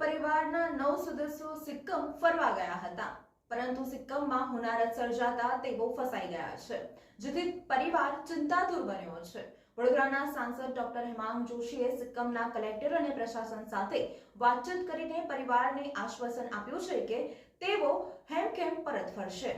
પરિવારના નવ સદસ્યો સિક્કમ ફરવા ગયા હતા. પરંતુ સિક્કમમાં હોનારત સર્જાતા તેઓ ફસાઈ ગયા છે. જેથી પરિવાર ચિંતાતુર બન્યો છે. વડોદરાના સાંસદ ડોક્ટર હેમાંગ જોશીએ સિક્કમના કલેક્ટર અને પ્રશાસન સાથે વાતચીત કરીને પરિવારને આશ્વાસન આપ્યું છે કે તેઓ હેમખેમ પરત ફરશે.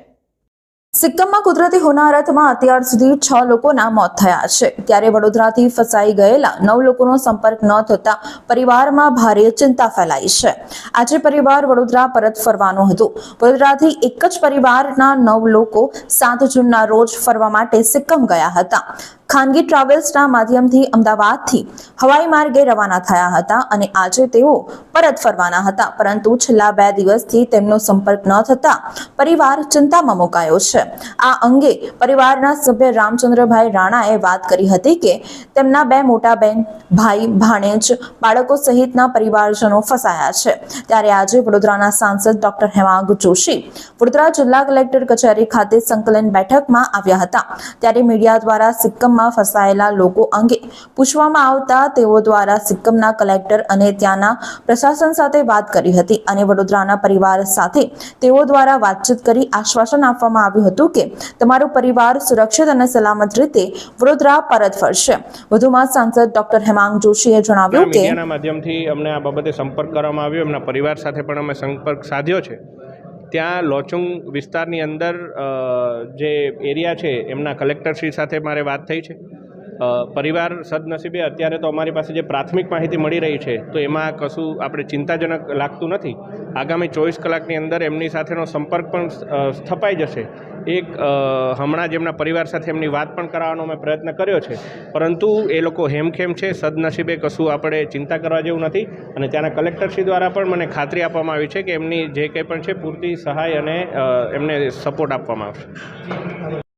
સિક્કમમાં કુદરતી હોનારતમાં અત્યાર સુધી છ લોકોના મોત થયા છે. ત્યારે વડોદરાથી ફસાઈ ગયેલા નવ લોકોનો સંપર્ક ન થતા પરિવારમાં ભારે ચિંતા ફેલાઈ છે. આજે પરિવાર વડોદરા પરત ફરવાનું હતું. વડોદરાથી એક જ પરિવારના નવ લોકો સાત જૂનના રોજ ફરવા માટે સિક્કમ ગયા હતા. ખાનગી ટ્રાવેલ્સના માધ્યમથી અમદાવાદથી હવાઈ માર્ગે રવાના થયા હતા અને આજે તેઓ પરત ફરવાના હતા. પરંતુ છેલ્લા બે દિવસથી તેમનો સંપર્ક ન થતા પરિવાર ચિંતામાં મુકાયો છે. આ અંગે પરિવારના સભ્ય રામચંદ્રભાઈ રાણાએ વાત કરી હતી કે તેમના બે મોટા બેન ભાઈ ભાણેજ બાળકો સહિતના પરિવારજનો ફસાયા છે. ત્યારે આજે વડોદરાના સાંસદ ડોક્ટર હેમાંગ જોશી વડોદરા જિલ્લા કલેક્ટર કચેરી ખાતે સંકલન બેઠકમાં આવ્યા હતા. ત્યારે મીડિયા દ્વારા સિક્કમમાં ફસાયેલા લોકો અંગે પૂછવામાં આવતા તેઓ દ્વારા સિક્કમના કલેક્ટર અને ત્યાંના પ્રશાસન સાથે વાત કરી હતી અને વડોદરાના પરિવાર સાથે તેઓ દ્વારા વાતચીત કરી આશ્વાસન આપવામાં આવ્યું હતું કે તમારો પરિવાર સુરક્ષિત અને સલામત રીતે વડોદરા પરત ફરશે. વધુમાં સાંસદ ડોક્ટર હેમાંગ જોશીએ જણાવ્યું કે માધ્યમથી અમને આ બાબતે સંપર્ક કરવામાં આવ્યો. એમના પરિવાર સાથે પણ અમે સંપર્ક સાધ્યો છે. ત્યાં લોચુંગ વિસ્તારની અંદર જે એરિયા છે એમના કલેક્ટરશ્રી સાથે મારે વાત થઈ છે? પરિવાર સદનસીબે અત્યારે તો અમારી પાસે જે પ્રાથમિક માહિતી મળી રહી છે, તો એમાં કશું આપણે ચિંતાજનક લાગતું નથી. આગામી ચોવીસ કલાકની અંદર એમની સાથેનો સંપર્ક પણ સ્થપાઈ જશે. એક હમણાં જ એમના પરિવાર સાથે એમની વાત પણ કરાવવાનો મેં પ્રયત્ન કર્યો છે. પરંતુ એ લોકો હેમખેમ છે, સદનસીબે કશું આપણે ચિંતા કરવા જેવું નથી અને ત્યાંના કલેક્ટરશ્રી દ્વારા પણ મને ખાતરી આપવામાં આવી છે કે એમની જે કંઈ પણ છે, પૂરતી સહાય અને એમને સપોર્ટ આપવામાં આવશે.